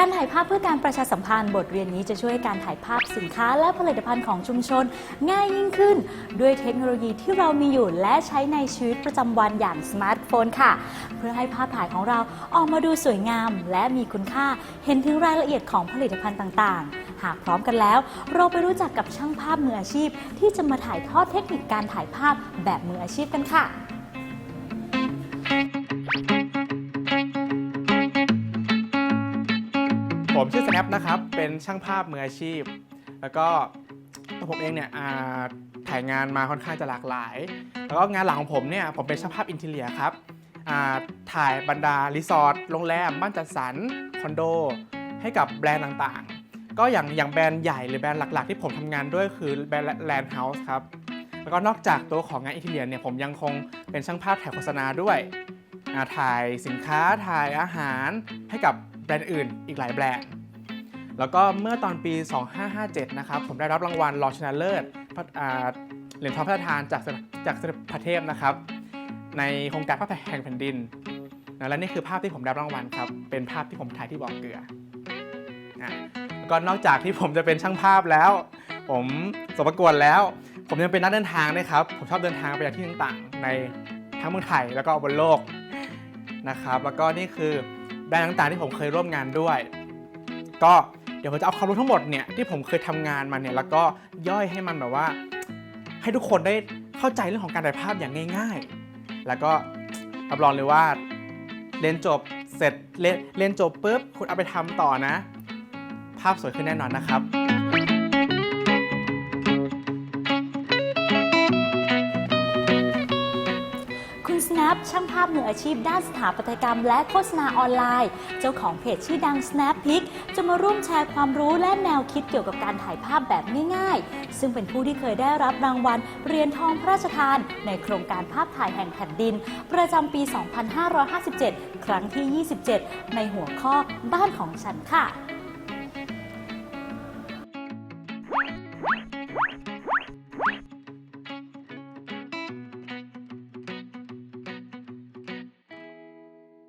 การถ่ายภาพเพื่อการประชาสัมพันธ์บทเรียนนี้จะช่วยให้การถ่ายภาพสินค้าและผลิตภัณฑ์ของชุมชน ง่ายยิ่งขึ้น ด้วยเทคโนโลยีที่เรามีอยู่และใช้ในชีวิตประจำวันอย่างสมาร์ทโฟนค่ะ เพื่อให้ภาพถ่ายของเราออกมาดูสวยงาม และมีคุณค่าเห็นถึงรายละเอียดของผลิตภัณฑ์ต่างๆหากพร้อมกันแล้ว เราไปรู้จักกับช่างภาพมืออาชีพ ที่จะมาถ่ายทอดเทคนิคการถ่ายภาพแบบมืออาชีพกันค่ะ ผมชื่อ Snap นะครับ เป็นช่างภาพมืออาชีพ แล้วก็ตัวผมเองเนี่ยอ่าถ่ายงานมาค่อนข้างจะหลากหลาย แล้วก็งานหลักของผมเนี่ยผมเป็นช่างภาพอินเทเลียครับอ่าถ่ายบรรดารีสอร์ทโรงแรมบ้านจัดสรรคอนโด ให้กับแบรนด์ต่างๆ ก็อย่างอย่างแบรนด์ใหญ่หรือแบรนด์หลัก ๆ ที่ผมทำงานด้วยคือแบรนด์แลนด์เฮาส์ครับแล้วก็นอกจากตัวของงานอินเทเลียเนี่ยผมยังคงเป็นช่างภาพถ่ายโฆษณาด้วยอ่าถ่ายสินค้าถ่ายอาหารให้กับ แบรนด์อื่นอีกหลายแบรนด์ แล้วก็เมื่อตอนปี 2557 นะครับ ผมได้รับรางวัลรองชนะเลิศพระอ่าเหรียญทองพระราชทานจากจากสมเด็จพระเทพนะครับ ในโครงการภาพแห่งแผ่นดินนะและนี่คือภาพที่ผมได้รับรางวัลครับ เป็นภาพที่ผมถ่ายที่บ่อเกลืออะแล้วก็นอกจากที่ผมจะเป็นช่างภาพแล้ว ผมสมประกวดแล้ว ผมยังเป็นนักเดินทางด้วยครับ ผมชอบเดินทางไปยังที่ต่างๆ ในทั้งเมืองไทยแล้วก็บนโลกนะครับ แล้วก็นี่คือ แบรนด์ต่างๆที่ผมเคยร่วมงานด้วย ก็เดี๋ยวผมจะเอาความรู้ทั้งหมดเนี่ยที่ผมเคยทำงานมาเนี่ยแล้วก็ย่อยให้มันแบบว่า ให้ทุกคนได้เข้าใจเรื่องของการถ่ายภาพอย่างง่าย ๆ แล้วก็รับรองเลยว่าเรียนจบเสร็จเรียนเรียนจบปุ๊บคุณเอาไปทำต่อนะ ภาพสวยขึ้นแน่นอนนะครับ Snap ช่างภาพมืออาชีพด้านสถาปัตยกรรมและโฆษณาออนไลน์ เจ้าของเพจชื่อดัง Snap p i c จะมาร่วมแชร์ความรู้และแนวคิดเกี่ยวกับการถ่ายภาพแบบง่ายๆ ซึ่งเป็นผู้ที่เคยได้รับรางวัลเหรียญทองพระราชทาน ในโครงการภาพถ่ายแห่งแผ่นดิน ประจำปี 2557 ครั้งที่ 27 ในหัวข้อบ้านของฉันค่ะ